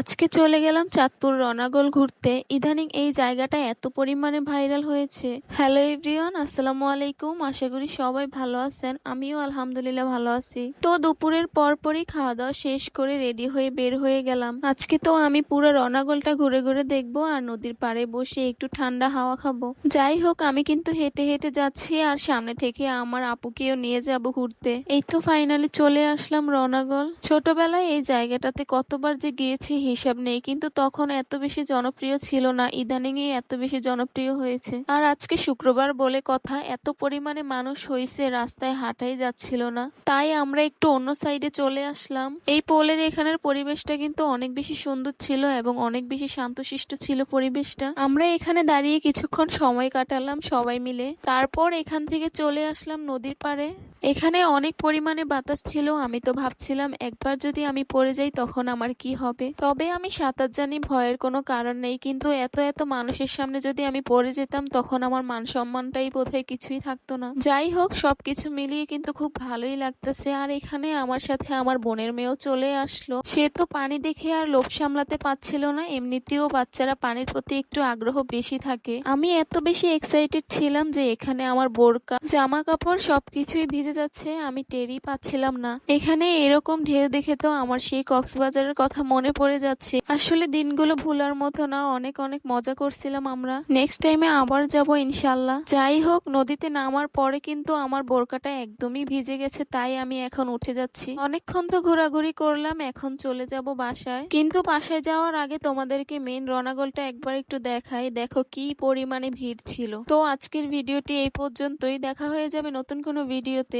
আজকে চলে গেলাম চাঁদপুর রনাগল ঘুরতে। ইদানিং এই জায়গাটা এত পরিমাণে ভাইরাল হয়েছে। হ্যালো এভরিওয়ান আসসালামু আলাইকুম। আশা করি সবাই ভালো আছেন। আমিও আলহামদুলিল্লাহ ভালো আছি। তো দুপুরের পরপরই খাওয়া দাওয়া শেষ করে রেডি হয়ে বের হয়ে গেলাম। আজকে তো আমি পুরো রনাগলটা ঘুরে ঘুরে দেখব আর নদীর পাড়ে বসে একটু ঠান্ডা হাওয়া খাব। যাই হোক, আমি কিন্তু হেঁটে হেঁটে যাচ্ছি আর সামনে থেকে আমার আপুকেও নিয়ে যাব ঘুরতে। এই তো ফাইনালি চলে আসলাম রনাগল ছোটবেলায় এই জায়গাটাতে কতবার যে গিয়েছি হিসাব নেই, কিন্তু তখন এত বেশি জনপ্রিয় ছিল না ইদানিং এ এত বেশি জনপ্রিয় হয়েছে। আর আজকে শুক্রবার বলে কথা, এত পরিমাণে মানুষ হয়েছে রাস্তায় হাঁটাই যাচ্ছিল না। তাই আমরা একটু অন্য সাইডে চলে আসলাম। এই পোলের এখানের পরিবেশটা কিন্তু অনেক বেশি সুন্দর ছিল এবং অনেক বেশি শান্তশিষ্ট ছিল পরিবেশটা। আমরা এখানে দাঁড়িয়ে কিছুক্ষণ সময় কাটালাম সবাই মিলে। তারপর এখান থেকে চলে আসলাম নদীর পাড়ে। এখানে অনেক পরিমাণে বাতাস ছিল, আমি তো ভাবছিলাম একবার যদি আমি পড়ে যাই তখন আমার কি হবে। তবে আমি সাঁতার জানি ভয়ের কোনো কারণ নেই, কিন্তু এত এত মানুষের সামনে যদি আমি পড়ে যেতাম তখন আমার মান সম্মানটাই বোধহয় কিছুই থাকতো না। যাই হোক, সবকিছু মিলিয়ে কিন্তু খুব ভালোই লাগতেছে, আর এখানে আমার সাথে আমার বোনের মেয়েও চলে আসলো। সে তো পানি দেখে আর লোভ সামলাতে পারছিল না, এমনিতেও বাচ্চারা পানির প্রতি একটু আগ্রহ বেশি থাকে। আমি এত বেশি এক্সাইটেড ছিলাম যে এখানে আমার বোরকা জামা কাপড় সবকিছুই ভিজে যাচ্ছে, আমি টেরই পাচ্ছিলাম না। এখানে এরকম ঢেউ দেখে তো আমার সেই কক্সবাজারের কথা মনে পড়ে যাচ্ছে। আসলে দিনগুলো ভুলার মতো না, অনেক অনেক মজা করছিলাম আমরা। নেক্সট টাইমে আবার যাব ইনশাল্লাহ যাই হোক, নদীতে নামার পরে কিন্তু আমার বোরকাটা একদমই ভিজে গেছে, তাই আমি এখন উঠে যাচ্ছি। অনেকক্ষণ তো ঘোরাঘুরি করলাম, এখন চলে যাব বাসায়। কিন্তু বাসায় যাওয়ার আগে তোমাদেরকে মেন রনাগলটা একবার একটু দেখাই। দেখো কি পরিমাণে ভিড় ছিল। তো আজকের ভিডিওটি এই পর্যন্তই। দেখা হয়ে যাবে নতুন কোনো ভিডিওতে।